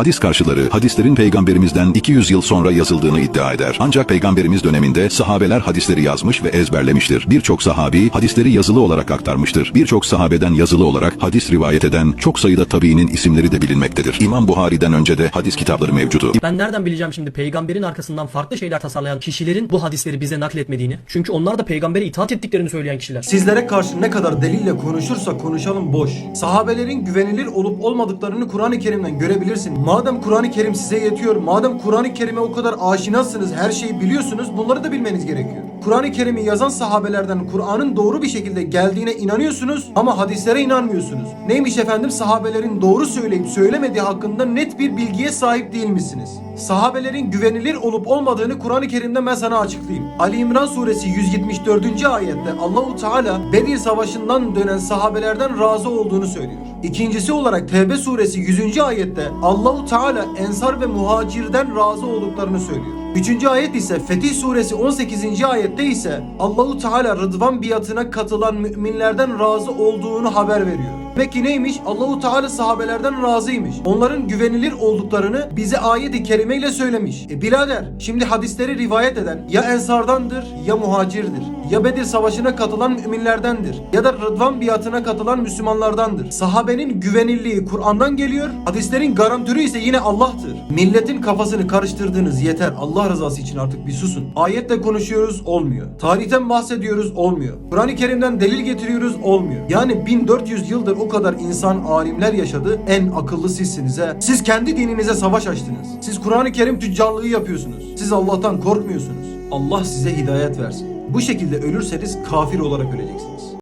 Hadis karşıları hadislerin peygamberimizden 200 yıl sonra yazıldığını iddia eder. Ancak peygamberimiz döneminde sahabeler hadisleri yazmış ve ezberlemiştir. Birçok sahabi hadisleri yazılı olarak aktarmıştır. Birçok sahabeden yazılı olarak hadis rivayet eden çok sayıda tabiinin isimleri de bilinmektedir. İmam Buhari'den önce de hadis kitapları mevcudu. Ben nereden bileceğim şimdi peygamberin arkasından farklı şeyler tasarlayan kişilerin bu hadisleri bize nakletmediğini? Çünkü onlar da peygambere itaat ettiklerini söyleyen kişiler. Sizlere karşı ne kadar delille konuşursa konuşalım boş. Sahabelerin güvenilir olup olmadıklarını Kur'an-ı Kerim'den görebilirsin. Madem Kur'an-ı Kerim size yetiyor, madem Kur'an-ı Kerim'e o kadar aşinasınız, her şeyi biliyorsunuz, bunları da bilmeniz gerekiyor. Kur'an-ı Kerim'i yazan sahabelerden Kur'an'ın doğru bir şekilde geldiğine inanıyorsunuz ama hadislere inanmıyorsunuz. Neymiş efendim sahabelerin doğru söyleyip söylemediği hakkında net bir bilgiye sahip değil misiniz? Sahabelerin güvenilir olup olmadığını Kur'an-ı Kerim'de ben sana açıklayayım. Ali İmran suresi 174. ayette Allahu Teala Bedir Savaşı'ndan dönen sahabelerden razı olduğunu söylüyor. İkincisi olarak Tevbe suresi 100. ayette Allahu Teala Ensar ve Muhacir'den razı olduklarını söylüyor. Üçüncü ayet ise Fetih suresi 18. ayette ise Allahu Teala Rıdvan biatına katılan müminlerden razı olduğunu haber veriyor. Peki neymiş? Allahu Teala sahabelerden razıymış. Onların güvenilir olduklarını bize ayet-i kerimeyle söylemiş. E birader şimdi hadisleri rivayet eden ya ensardandır ya muhacirdir. Ya Bedir Savaşı'na katılan müminlerdendir. Ya da Rıdvan biatına katılan Müslümanlardandır. Sahabenin güvenilliği Kur'an'dan geliyor. Hadislerin garantörü ise yine Allah'tır. Milletin kafasını karıştırdığınız yeter. Allah rızası için artık bir susun. Ayetle konuşuyoruz olmuyor. Tarihten bahsediyoruz olmuyor. Kur'an-ı Kerim'den delil getiriyoruz olmuyor. Yani 1400 yıldır o kadar insan alimler yaşadı. En akıllı sizsiniz he. Siz kendi dininize savaş açtınız. Siz Kur'an-ı Kerim tüccarlığı yapıyorsunuz. Siz Allah'tan korkmuyorsunuz. Allah size hidayet versin. Bu şekilde ölürseniz kafir olarak öleceksiniz.